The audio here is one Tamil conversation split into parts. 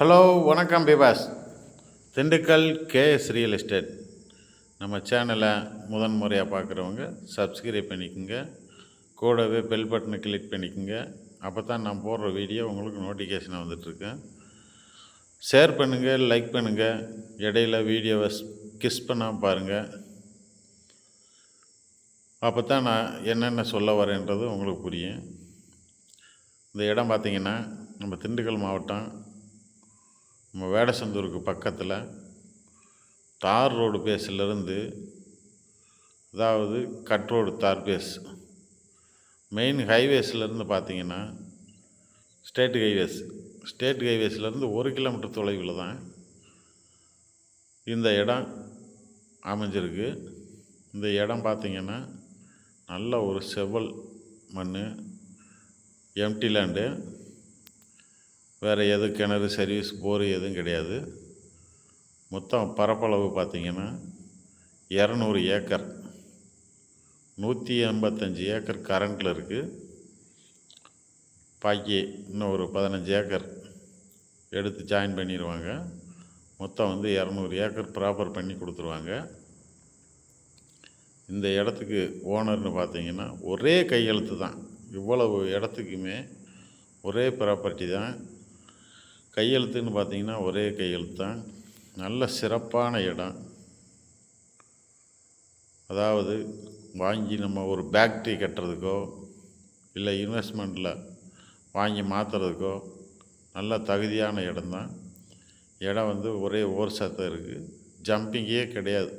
ஹலோ வணக்கம் பிபாஸ். Dindigul KS real estate. நம்ம சேனலை முதன் முறையாக பார்க்குறவங்க சப்ஸ்கிரைப் பண்ணிக்கோங்க. கூடவே பெல் பட்டனை கிளிக் பண்ணிக்கோங்க. அப்போ தான் நான் போடுற வீடியோ உங்களுக்கு நோட்டிஃபிகேஷன் வந்துட்டுருக்கேன் ஷேர் பண்ணுங்கள் லைக் பண்ணுங்கள் இடையில வீடியோவை கிஸ் பண்ணாமல் பாருங்கள் அப்போ தான் நான் என்னென்ன சொல்ல வரேன்றது உங்களுக்கு புரியும். இந்த இடம் பார்த்திங்கன்னா நம்ம திண்டுக்கல் மாவட்டம் நம்ம வேடசந்தூருக்கு பக்கத்தில் தார் ரோடு பேஸ்லேருந்து அதாவது cut road tar base main ஹைவேஸ்லேருந்து பார்த்தீங்கன்னா ஸ்டேட் ஹைவேஸ் ஸ்டேட் ஹைவேஸ்லேருந்து ஒரு கிலோமீட்டர் தொலைவில் தான் இந்த இடம் அமைஞ்சிருக்கு. இந்த இடம் பார்த்திங்கன்னா நல்ல ஒரு செவ்வல் மண் எம்டி லேண்டு வேறு எது கிணறு சர்வீஸ் போர் எதுவும் கிடையாது. மொத்தம் பரப்பளவு பார்த்திங்கன்னா இரநூறு ஏக்கர். நூற்றி எண்பத்தஞ்சு ஏக்கர் கரண்ட்டில் இருக்குது பாக்கி இன்னும் ஒரு பதினஞ்சு ஏக்கர் எடுத்து ஜாயின் பண்ணிடுவாங்க மொத்தம் வந்து இரநூறு ஏக்கர் ப்ராப்பர் பண்ணி கொடுத்துருவாங்க. இந்த இடத்துக்கு ஓனர்னு பார்த்தீங்கன்னா ஒரே கையெழுத்து தான். இவ்வளவு இடத்துக்குமே ஒரே ப்ராப்பர்ட்டி தான். கையெழுத்துன்னு பார்த்தீங்கன்னா ஒரே கையெழுத்து தான். நல்ல சிறப்பான இடம். அதாவது வாங்கி நம்ம ஒரு பேக்ட்ரி கட்டுறதுக்கோ இல்லை இன்வெஸ்ட்மெண்ட்டில் வாங்கி மாற்றுறதுக்கோ நல்ல தகுதியான இடம்தான் இடம் வந்து ஒரே ஓர் சத்தம் இருக்குது ஜம்பிங்கே கிடையாது.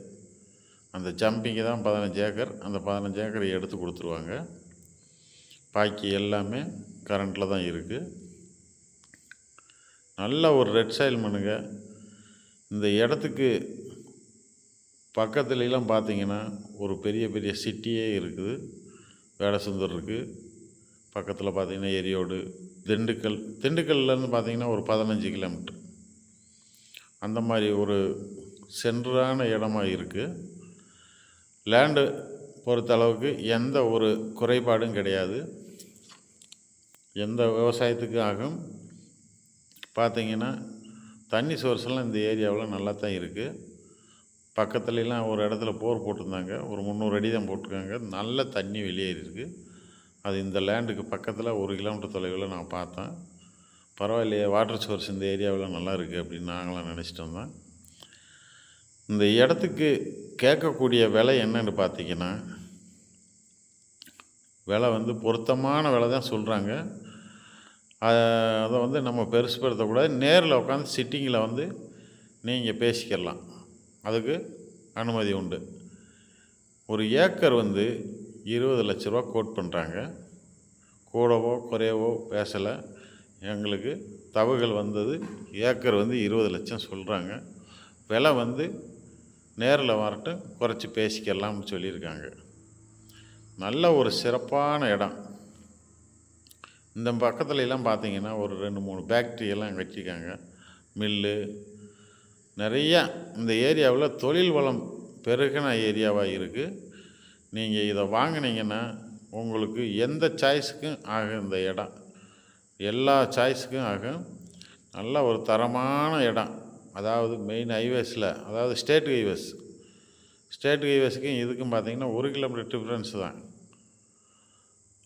அந்த ஜம்பிங்கு தான் பதினஞ்சு ஏக்கர். அந்த பதினஞ்சு ஏக்கரை எடுத்து கொடுத்துருவாங்க. பாக்கி எல்லாமே கரண்ட்டில் தான் இருக்குது நல்ல ஒரு ரெட் சாயில் மண்ணுங்க இந்த இடத்துக்கு பக்கத்துலலாம் பார்த்தீங்கன்னா ஒரு பெரிய பெரிய சிட்டியே இருக்குது. வேடசுந்தர் இருக்குது பக்கத்தில் பார்த்தீங்கன்னா எரியோடு திண்டுக்கல். திண்டுக்கல்லேருந்து பார்த்தீங்கன்னா ஒரு பதினஞ்சு கிலோமீட்டர். அந்த மாதிரி ஒரு சென்றான இடமா இருக்குது லேண்டு பொறுத்த அளவுக்கு எந்த ஒரு குறைபாடும் கிடையாது. எந்த விவசாயத்துக்கும் ஆகும். பார்த்தீங்கன்னா தண்ணி சோர்ஸ்லாம் இந்த ஏரியாவில் நல்லா தான் இருக்குது பக்கத்துலலாம் ஒரு இடத்துல போர் போட்டிருந்தாங்க. ஒரு முந்நூறு அடி தான் போட்டிருக்காங்க. நல்ல தண்ணி வெளியேறியிருக்கு அது இந்த லேண்டுக்கு பக்கத்தில் ஒரு கிலோமீட்டர் தொலைவில் நான் பார்த்தேன். பரவாயில்லையே வாட்டர் சோர்ஸ் இந்த ஏரியாவில் நல்லா இருக்குது அப்படின்னு நாங்களாம் நினச்சிட்டு வந்தோம். இந்த இடத்துக்கு கேட்கக்கூடிய விலை என்னன்னு பார்த்தீங்கன்னா விலை வந்து பொருத்தமான விலை தான் சொல்கிறாங்க அதை வந்து நம்ம பெருசுப்படுத்தக்கூடாது. நேரில் உட்காந்து சிட்டிங்கில் வந்து நீங்கள் பேசிக்கலாம் அதுக்கு அனுமதி உண்டு. ஒரு ஏக்கர் வந்து இருபது லட்ச ரூபா கோட் பண்ணுறாங்க கூடவோ குறையவோ பேசலை. எங்களுக்கு தவுகள் வந்தது. ஏக்கர் வந்து இருபது லட்சம் சொல்கிறாங்க விலை வந்து நேரில் வரட்டும் குறைச்சி பேசிக்கலாம்னு சொல்லியிருக்காங்க. நல்ல ஒரு சிறப்பான இடம். இந்த பக்கத்துல எல்லாம் பார்த்தீங்கன்னா ஒரு ரெண்டு மூணு ஃபேக்ட்ரியெல்லாம் வச்சுருக்காங்க. மில்லு நிறையா இந்த ஏரியாவில் தொழில் வளம் பெருகின ஏரியாவாக இருக்குது நீங்கள் இதை வாங்கினீங்கன்னா உங்களுக்கு எந்த சாய்ஸுக்கும் ஆகும் இந்த இடம். எல்லா சாய்ஸுக்கும் ஆகும் நல்ல ஒரு தரமான இடம். அதாவது மெயின் ஹைவேஸில் அதாவது ஸ்டேட் ஹைவேஸ் ஸ்டேட் ஹைவேஸுக்கும் இதுக்கும் பார்த்தீங்கன்னா ஒரு கிலோமீட்டர் டிஃப்ரென்ஸ் தான்.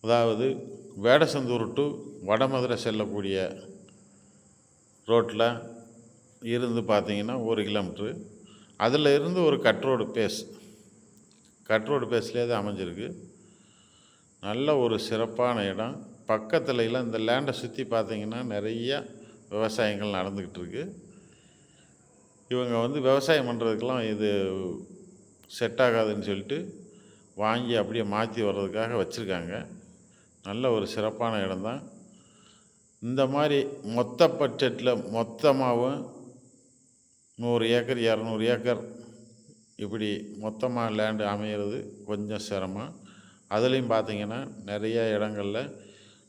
அதாவது வேடசந்தூர் டு வடமதுரை செல்லக்கூடிய ரோட்டில் இருந்து பார்த்தீங்கன்னா ஒரு கிலோமீட்ரு. அதில் இருந்து ஒரு கட்ரோடு பேஸ் கட்ரோடு பேஸ்லேயே தான் அமைஞ்சிருக்கு. நல்ல ஒரு சிறப்பான இடம். பக்கத்தில் எல்லாம் இந்த லேண்டை சுற்றி பார்த்தீங்கன்னா நிறைய விவசாயங்கள் நடந்துக்கிட்டு இருக்கு. இவங்க வந்து விவசாயம் பண்ணுறதுக்கெல்லாம் இது செட் ஆகாதுன்னு சொல்லிட்டு வாங்கி அப்படியே மாற்றி வர்றதுக்காக வச்சுருக்காங்க. நல்ல ஒரு சிறப்பான இடம்தான். இந்த மாதிரி மொத்த பட்ஜெட்டில் மொத்தமாகவும் நூறு ஏக்கர் இரநூறு ஏக்கர் இப்படி மொத்தமாக லேண்டு அமையிறது கொஞ்சம் சிரமம். அதுலேயும் பார்த்தீங்கன்னா நிறைய இடங்களில்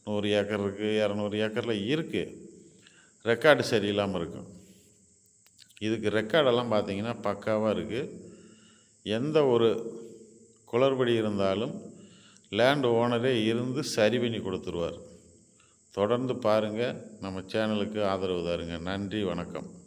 நூறு ஏக்கர் இருக்குது இரநூறு ஏக்கரில் இருக்குது ரெக்கார்டு சரியில்லாமல் இருக்கும் இதுக்கு ரெக்கார்டெல்லாம் பார்த்திங்கன்னா பக்காவாக இருக்குது எந்த ஒரு குளறுபடி இருந்தாலும் லேண்ட் ஓனரே இருந்து சரி பண்ணி கொடுத்துருவார். தொடர்ந்து பாருங்கள் நம்ம சேனலுக்கு ஆதரவு தாருங்க. நன்றி வணக்கம்.